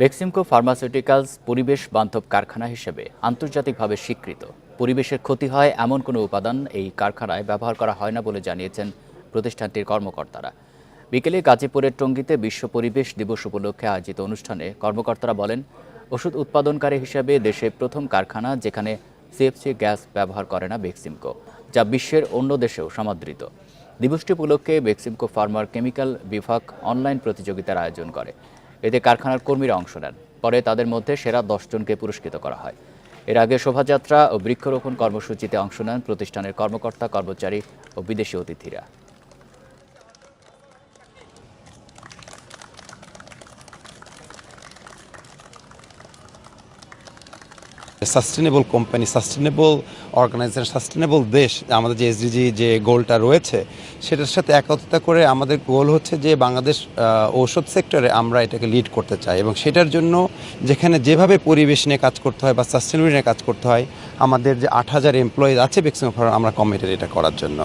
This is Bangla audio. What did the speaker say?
বেক্সিমকো ফার্মাসিউটিক্যালস পরিবেশ বান্ধব কারখানা হিসেবে আন্তর্জাতিকভাবে স্বীকৃত। পরিবেশের ক্ষতি হয় এমন কোনো উপাদান এই কারখানায় ব্যবহার করা হয় না বলে জানিয়েছেন প্রতিষ্ঠানটির কর্মকর্তারা। বিকেলে গাজীপুরের টঙ্গীতে বিশ্ব পরিবেশ দিবস উপলক্ষে আয়োজিত অনুষ্ঠানে কর্মকর্তারা বলেন, ওষুধ উৎপাদনকারী হিসেবে দেশে প্রথম কারখানা যেখানে সিএফসি গ্যাস ব্যবহার করে না বেক্সিমকো যা বিশ্বের অন্য দেশেও সমাদৃত। দিবসটি উপলক্ষে বেক্সিমকো ফার্মার কেমিক্যাল বিভাগ অনলাইন প্রতিযোগিতার আয়োজন করে। এতে কারখানার কর্মীরা অংশ নেন। পরে তাদের মধ্যে সেরা দশজনকে পুরস্কৃত করা হয়। এর আগে শোভাযাত্রা ও বৃক্ষরোপণ কর্মসূচিতে অংশ নেন প্রতিষ্ঠানের কর্মকর্তা, কর্মচারী ও বিদেশি অতিথিরা। Sustainable company sustainable organisation sustainable দেশ, আমাদের যে এসডিজি যে গোলটা রয়েছে, সেটার সাথে একত্রিত করে আমাদের গোল হচ্ছে যে বাংলাদেশ ঔষধ সেক্টরে আমরা এটাকে লিড করতে চাই। এবং সেটার জন্য যেখানে যেভাবে পরিবেশ নিয়ে কাজ করতে হয় বা সাস্টেনেবিলিটি নিয়ে কাজ করতে হয়, আমাদের যে আট হাজার এমপ্লয়িজ আছে ম্যাক্সিমাম আমরা কমিটেড এটা করার জন্য।